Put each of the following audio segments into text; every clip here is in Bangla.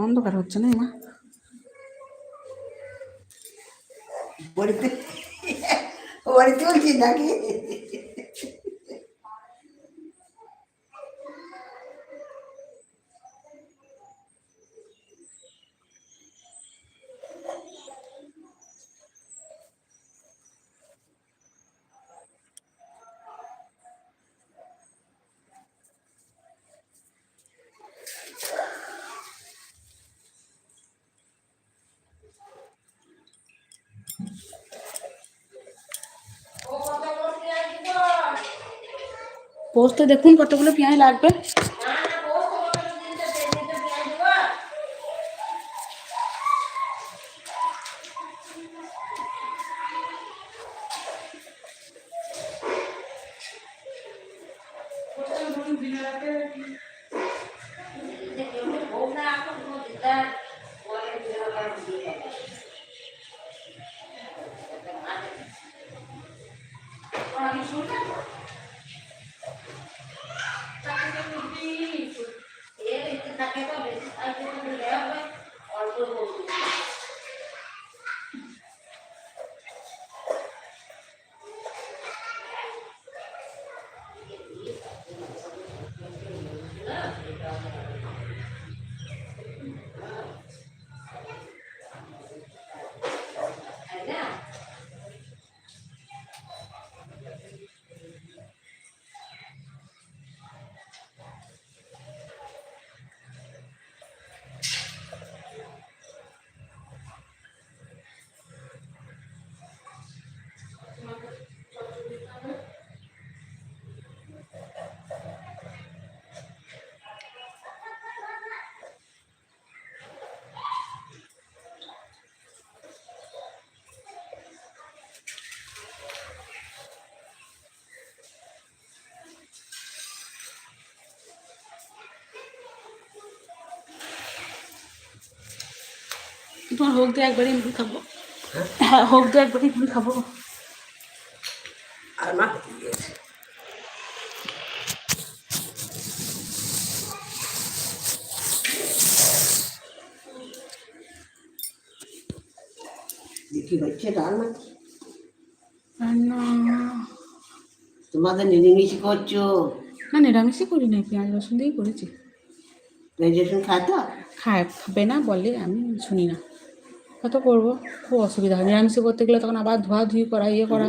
অন্ধকার হচ্ছে না মা? বড়িতে বড়ি নাকি? পোস্টে দেখুন কতগুলো পেঁয়াজ লাগবে। তোমার হোক দিয়ে একবারই মুড়ি খাব। হ্যাঁ? হোক দিয়ে একবারই মুড়ি খাব। আর মা দিয়েছে কি হচ্ছে রান্না রান্না তোমাদের নিরামিষ করছ? না নিরামিষই করি না পেঁয়াজ রসুন দিয়েই করেছি। খায় তো? খায় খাবে না বলে আমি শুনি না। কত করব খুব অসুবিধা হয়। নিরামিষে করতে গেলে তখন আবার ধোয়া ধুই করা ইয়ে করা।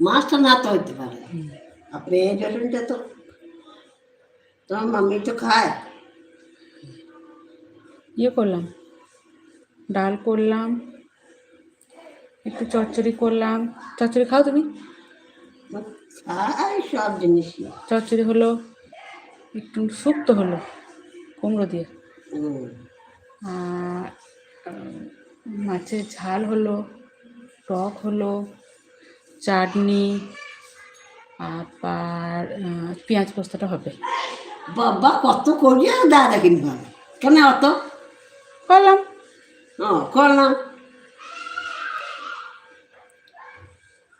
মাছটা না তো হইতে পারে। আপনি গ্রাজুয়েশনটা তো তোমার মাম্মি তো খায়। ইয়ে করলাম। ডাল করলাম। একটু চচ্চড়ি করলাম। চচ্চড়ি খাও তুমি? সব জিনিসই। চচ্চড়ি হলো একটু শুক্তো হলো কুমড়ো দিয়ে। আর মাছের ঝাল হলো টক হলো চাটনি আবার পেঁয়াজ পোস্তটা হবে। বাবা কত করিয়া দাদা কিনবা কেন অত করলাম। ও করলাম।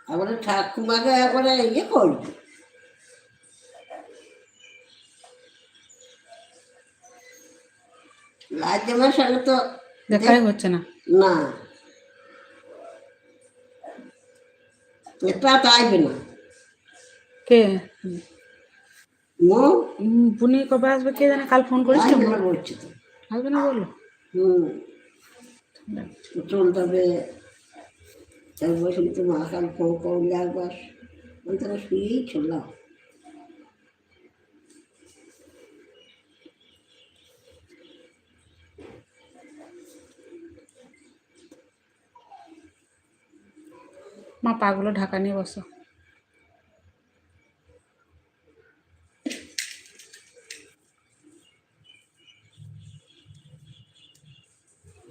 একবারে ঠাকুমাকে একবারে ইয়ে করবি। লাজ জামার সঙ্গে তো দেখাই হচ্ছে না। না। এটা তো আইবে না। কে? বুনি কবে আসবে কে জানে কাল ফোন করেছিল বলছি তো। আসবে না বলল? হুম। চলতে হবে। তার বসে তো মা কাল ফোন করলে একবার। আমি তারা শুয়েই ছিলাম মা পাগুলো ঢাকা নিয়ে বসো।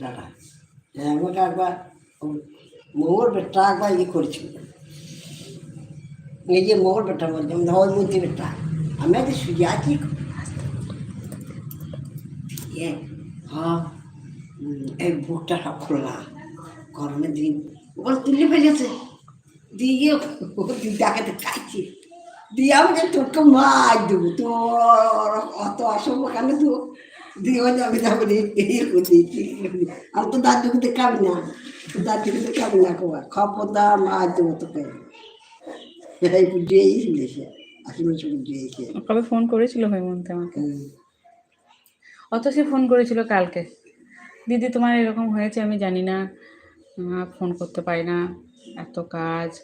দাদা আমাকে একবার মোর বেটা একবার ইয়ে করেছিল এই যে মোর বেটা বলছে আমি ওই মন্ত্রী বেটা আমি আজ শুয়ে আছি। ইয়ে হ্যাঁ উম, এই বুকটা সব খোলা। গরমের দিন। ওগুলো তুলে ফেলেছে। দিয়ে দিদাকে তো দিয়ে আমি যে তোকে মার দেবো তোর অত অসম্ভব কেন তো? দিয়ে আমি যাব রে এই করি আমি তো দাদুকে দেখাবি না। দাদুকে দেখাবি না কোয়া খবরদার মার দেবো তোকে। এই বুঝিয়েই ছিল সে বুঝিয়েছে কবে ফোন করেছিল হৈমন্তী আমাকে? অত সে ফোন করেছিল কালকে। দিদি তোমার এরকম হয়েছে আমি জানি না ফোন করতে পারি না। এত কাজ।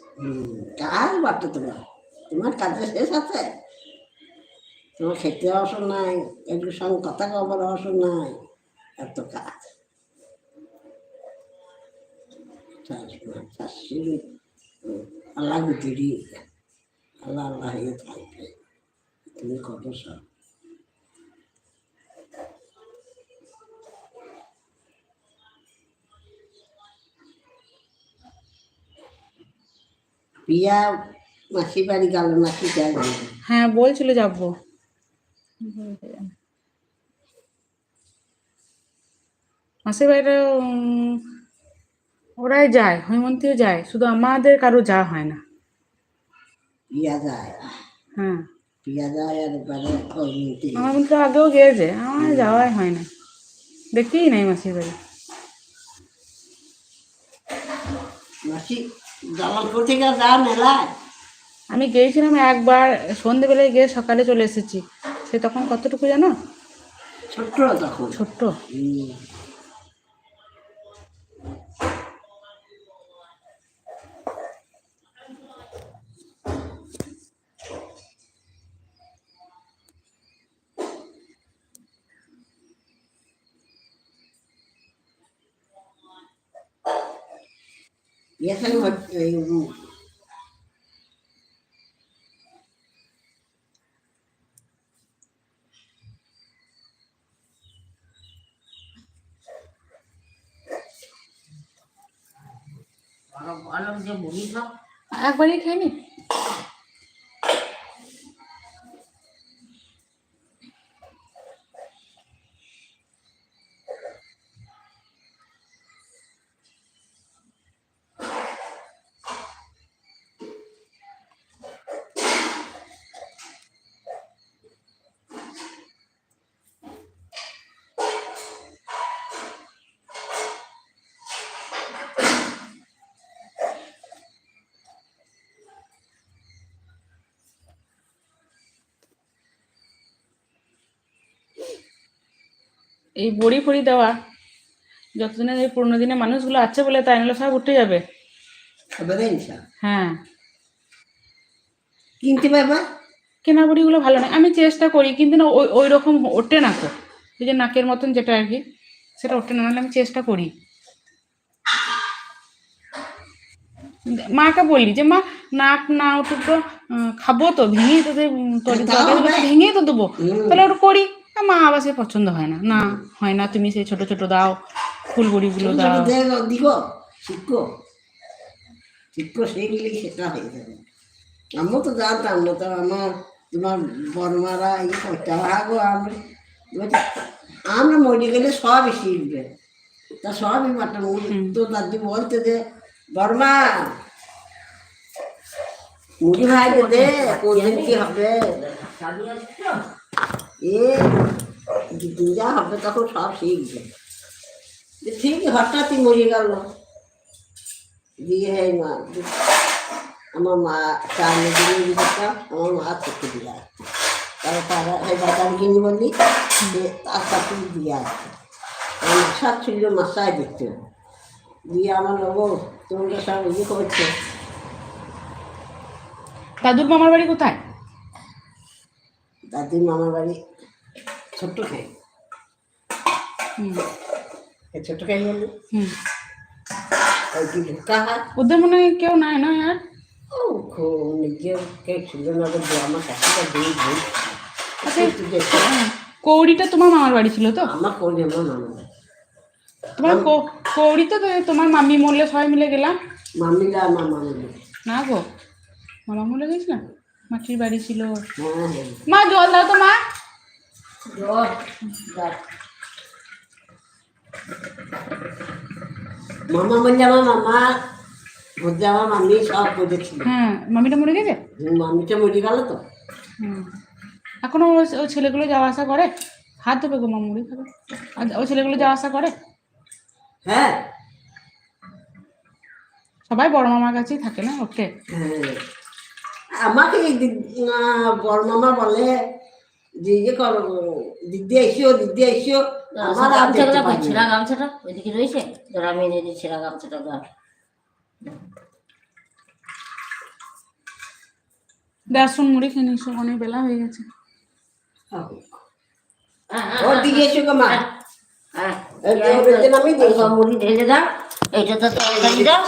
কাজ বাড়তো তোমার। তোমার কাজে শেষ আছে। তোমার খেতে অবসর নাই একটু সঙ্গে কথা কবার অবসর নাই। এত কাজ। আল্লাহ আল্লাহ আল্লাহ থাকবে। তুমি কত সব পিয়া মাসি বাড়ি গেল নাকি যাই হ্যাঁ বলছিল যাব। মাসির বাড়িটা ওরাই যায় হৈমন্তীও যায় শুধু আমাদের কারও যাওয়া হয় না। পিয়া যায়। হ্যাঁ। যায় আর আমার আগেও গিয়েছে আমার যাওয়াই হয় না। দেখতেই নাই মাসির বাড়ি। মাসি জামালপুর থেকে যা মেলায় আমি গিয়েছিলাম একবার সন্ধেবেলায় গিয়ে সকালে চলে এসেছি। সে তখন কতটুকু জানো? ছোট্ট তখন। ছোট্ট। হচ্ছে এই উম, গরম গরম যে মুড়ি খাও একবারই খাইনি এই বড়ি ফড়ি দেওয়া। যতদিনের এই পুরোনো দিনের মানুষগুলো আছে বলে তাই নাহলে সব উঠে যাবে। হ্যাঁ। কিনতে পারবা? কেনা বড়িগুলো ভালো নয়। আমি চেষ্টা করি কিন্তু না ওই ওই রকম ওঠে না তো। এই যে নাকের মতন যেটা আর কি সেটা ওঠে না নাহলে আমি চেষ্টা করি। মাকে বলি যে মা নাক না উঠুক তো খাব তো ভেঙেই তো তরি তরকারি ভেঙেই তো দেবো। তাহলে ওটা করি। মা আবার সে পছন্দ হয় না। না হয় না তুমি সেই ছোট ছোট দাও ফুল বড়িগুলো ছোট দাও দিব শিখো শিখো শিখলে সেটা হয়ে যাবে। আমিও তো জানতাম না তো আমার তোমার বর্মারা এই করতে ভাগো আমরা আমরা মরে গেলে সবই শিখবে। তা সবই মাটা মুড়ি তো দাদি বলতে যে বর্মা মুড়ি ভাই দে কোনদিন কি হবে? এ যা হবে তখন সব শিখবে। যে ঠিক হঠাৎই মরে গেল। দিয়ে হে মা আমার মা চার দিনে দিতাম আমার মা থেকে দিয়ে আসছে। তারপর তারা এই বাজার কিনে বললি যে তার সাথে দিয়ে আমার মাসা ছিল মাসায় দিত দিয়ে আমার লোক তোমরা সব ইয়ে করছে। দাদুর মামার বাড়ি কোথায়? দাদির মামার বাড়ি ছোট্ট খাই হুম। ছোট্ট খাই বললি। ওদের মনে হয় কেউ নাই না আর। ও খুব নিজের কে ছিল না আমার কাছে দুই দুই আচ্ছা হ্যাঁ, কৌড়িটা তোমার মামার বাড়ি ছিল তো? আমার কোন আমার মামা বাড়ি। তোমার কৌড়ি তো তোমার মামি মরলে সবাই মিলে গেলাম। মামিরা আমার মামা না গো মামা মরে গেছিলাম? মাটির বাড়ি ছিল। হ্যাঁ হ্যাঁ। মা জল দাও তো মা। মামা বলছে আমার মামা বলছে আমার মামি সব করেছিল হ্যাঁ মামিটা মরে গেছে? মামিটা মরে গেল তো। এখনও ওই ছেলেগুলো যাওয়া আসা করে? হাত ধোবে গো মা মুড়ি খাবে আর ওই ছেলেগুলো যাওয়া আসা করে? হ্যাঁ। সবাই বড় মামার কাছেই থাকে না? ওকে। হ্যাঁ। আমাকে বড় মামা বলে যে ইয়ে করো এসিও দিদি এসিও আমার গামছাটা পাইনি। ছেঁড়া গামছাটা? ওইদিকে রয়েছে? ধর আমি এনে দিই ছেঁড়া গামছাটা ধর। দেড়শোন মুড়ি খেয়ে নিস অনেক বেলা হয়ে গেছে। ও দিদি এসো গো মা। হ্যাঁ আমি মুড়ি ঢেলে দাও। এইটা তো তরকারি দাও।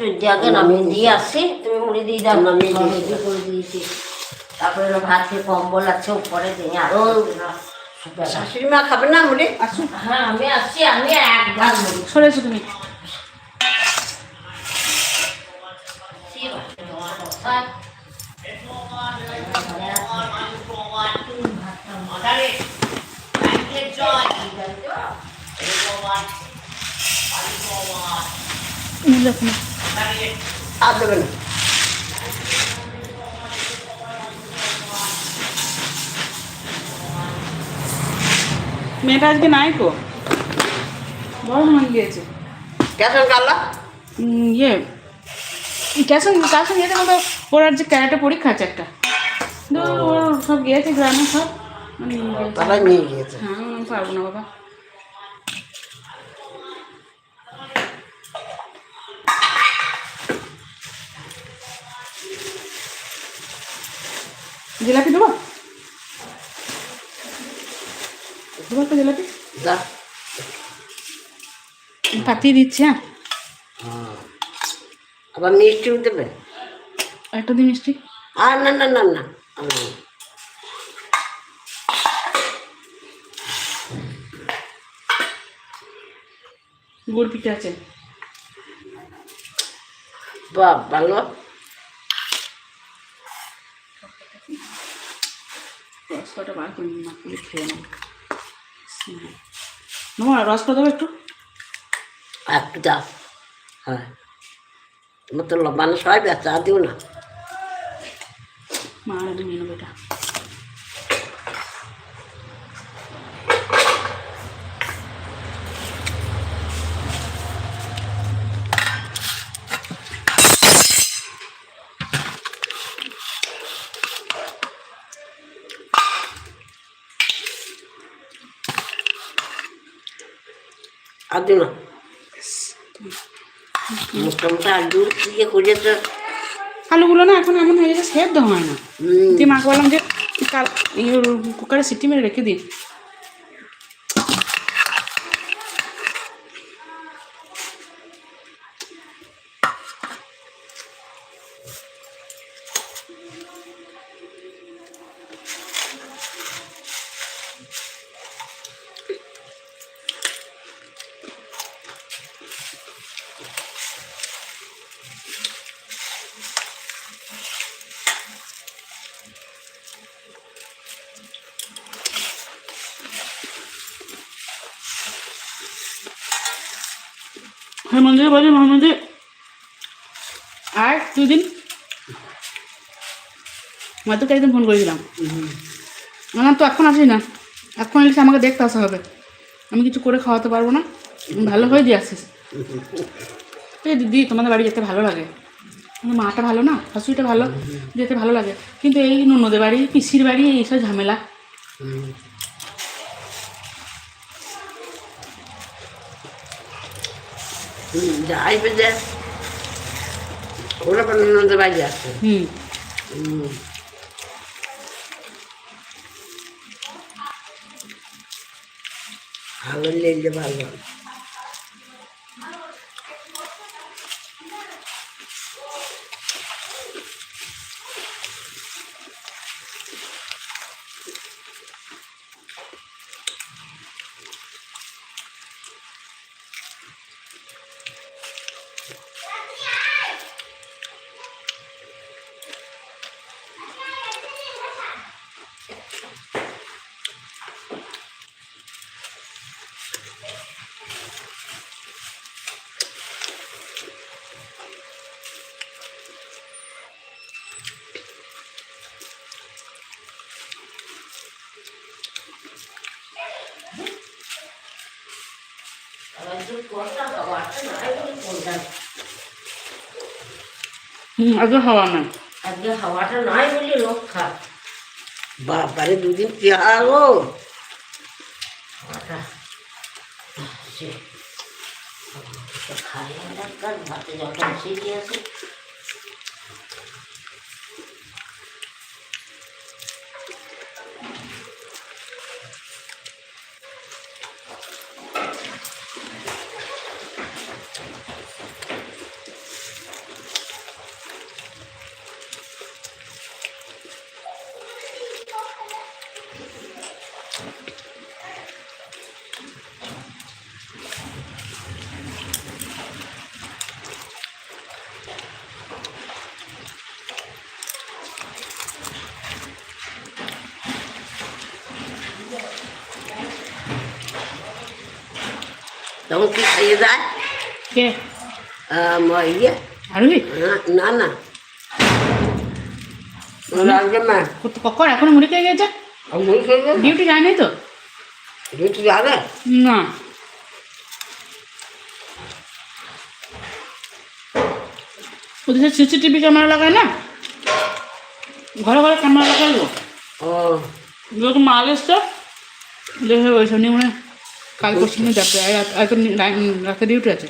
যদি আগে নামিয়ে দিয়ে আসছি। তুমি মুড়ি দিয়ে দাও নামিয়ে করে দিয়েছি তারপরে ভাতে কম্বল আছে উপরে দিয়ে আরও শাশুড়ি মা খাবে না মুড়ি? আসুন। হ্যাঁ আমি আসছি আমি এক ভাগ মুড়ি। সরে এসো তুমি। আর দেবে না। মেয়েটা আজকে নাই কো বড় মন গিয়েছে। কেমন কালা ইয়ে ক্যাশন কার সঙ্গে যেতে বলতো ওর আর যে ক্যারাটে পরীক্ষা আছে একটা। ওর সব গিয়েছে গ্রামে সব। মানে নিয়ে গিয়েছে। তারা নিয়ে গিয়েছে। হ্যাঁ পারব না বাবা। জিলাপি দেবো? দেবো একটা জিলাপি? যা। পাতিয়ে দিচ্ছি হ্যাঁ? হ্যাঁ। আবার মিষ্টিও দেবে একটা দিন মিষ্টি? আর না না না না। গুড় পিঠে আছে। বাহ ভালো। রসটা বার করে নিন, খেয়ে নেব মামা রসটা দেবো একটু। একটু দাও হ্যাঁ। তোমার তো মানুষ হয় ব্যস্ত আর দিও না। মা নিয়ে নেব এটা আর দিও না মোটামুটি আলু দিয়ে করেছে আলুগুলো না এখন এমন হয়ে গেছে সেদ্ধ হয় না। তুই মাকে বললাম যে কাল কুকারে সিটি মেরে রেখে দিন। হ্যাঁ মন্দিরে বলি মহামন্দির আর দুই দিন মাতুকে একদিন ফোন করেছিলাম আমার তো এখন আসি না। এখন এসে আমাকে দেখতে আসা হবে। আমি কিছু করে খাওয়াতে পারব না। ভালো হয়ে দিয়ে আসিস। এই দিদি তোমাদের বাড়ি যেতে ভালো লাগে। মাটা ভালো না? শাশুড়িটা ভালো যেতে ভালো লাগে। কিন্তু এই ননদের বাড়ি পিসির বাড়ি এইসব ঝামেলা। হুম। হুম, যা আসবে যে ওরা হুম আজকে হাওয়া নাই। আজকে হাওয়াটা নাই বলে রক্ষা বাবারে দুদিন কি হালো হাওয়াটা খাই ভাতে যখন শিখে আছে তখন কি খাইয়ে যায় কে ইয়ে না না কখন এখনও মুড়ি খেয়ে গেছে ডিউটি যায়নি তো দুটো যাবে না ওদের সিসিটিভি ক্যামেরা লাগায় না ঘরে ঘরে ক্যামেরা লাগাইলো ও যখন মাল এসছে দেখে ওই নিয়ে কাল পরশু নিয়ে যাবে আর রাত- ডিউটি আছে।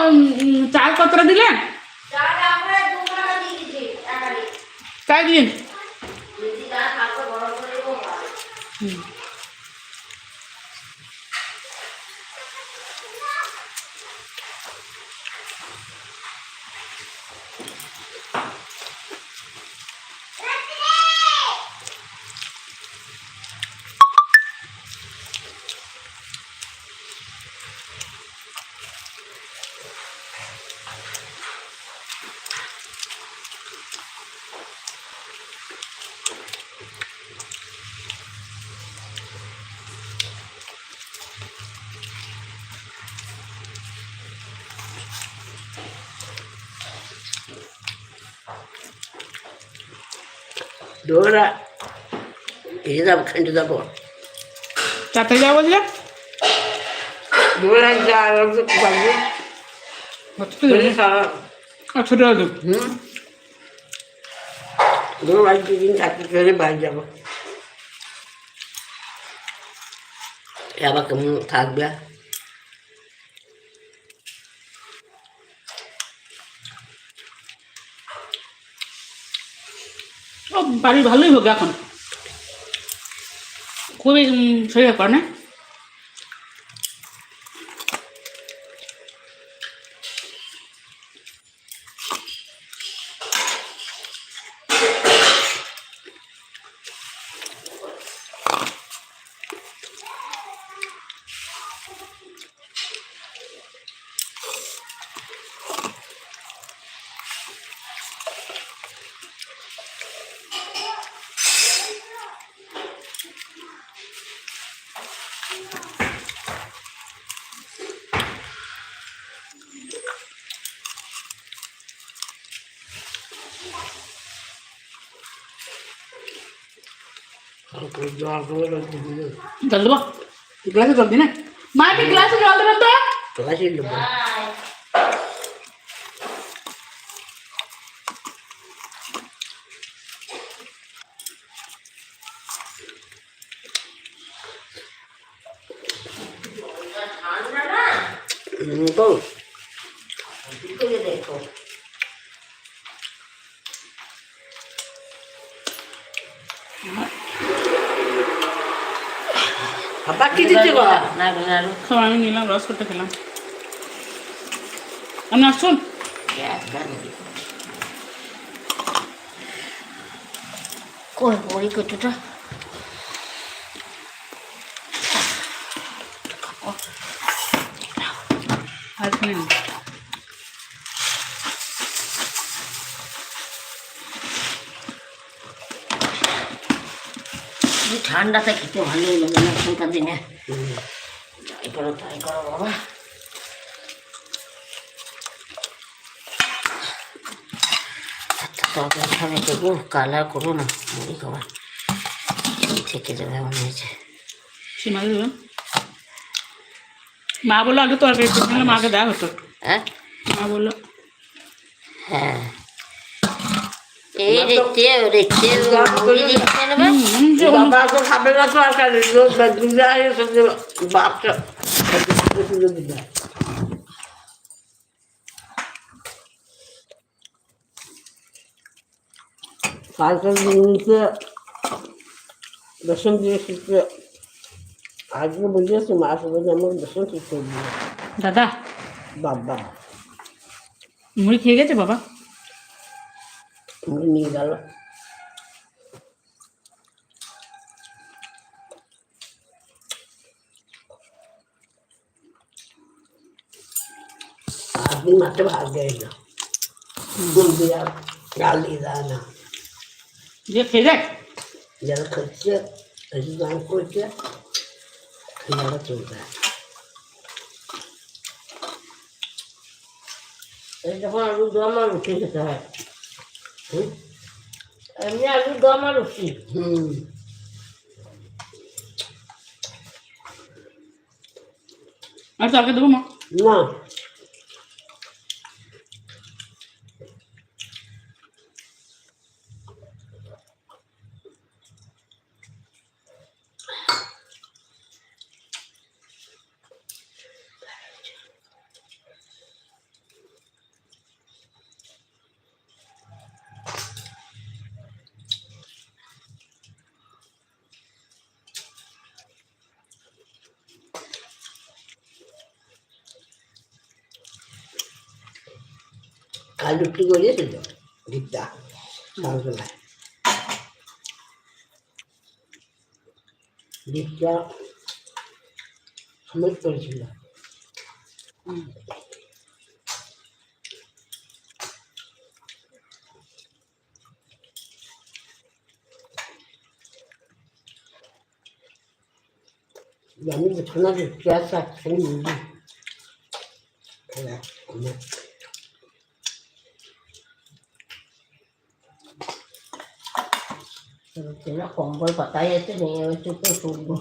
উম, চাল কতটা দিলেন? তাই দিন হুম। দৌড়া। এই যাব খান্ডে যাব। চারটে যাব বললে? দৌড়া যা ছোটো হুম। দৌড়া দুদিন থাকতে চলে বাড়ি যাব। আবার কেমন থাকবে? বাড়ি ভালোই হোক এখন। খুবই শরীর করে না জল করে জল দেবো গ্লাসে জল দিই না মা একটু গ্লাসে জল দেবেন তো ক্লাসে দেবো ঠান্ডা না তো করে দেখো আবার কি দিতে গো? খাবার আমি নিলাম রস করতে খেলাম। আপনি আসুন। কই ঠান্ডাতে খেতে ভালোই লাগে না এখনকার দিনে। যাই করো তাই করো বাবা। তরকারি কালার করো না মুড়ি খাবার থেকে যাবে হয়েছে সীমা দেবে মা বলল আগে তরকারি করতে হলে মাকে দেওয়া হতো। হ্যাঁ? মা বলল। হ্যাঁ। এই দেখতে দেখতে দেখতে নেবে হুম, হুম, যে অন্য- বাবা তো খাবে না তো আর কালে লোক দিলে সবজি বাপটা কালকে দিনকে বেসন দিয়ে শিখতে আজকে বুঝেছি বেসন শিখতে দাদা বাবা। মুড়ি খেয়ে গেছে বাবা? নিয়ে গেল আপনি মাঠে ভাগ দেয় না ডাল দিয়ে দেয় না যে খেয়ে যারা খাচ্ছে দাম করছে খেয়ারা চলবে এই যখন আলু দম আর রুটি খেতে হয় হুম? এমনি আলু দম আর রুটি। হুম। আর তাকে দেবো মা? না। কাল রুটি করিয়েছিল দিকটা সকালবেলায় দিকটা সমেত করেছিল জানি যে শোনা যে পেঁয়াজ আছে আমার রুটি না কম্বল পাতাই আছে নিয়ে হচ্ছে তো শুকনো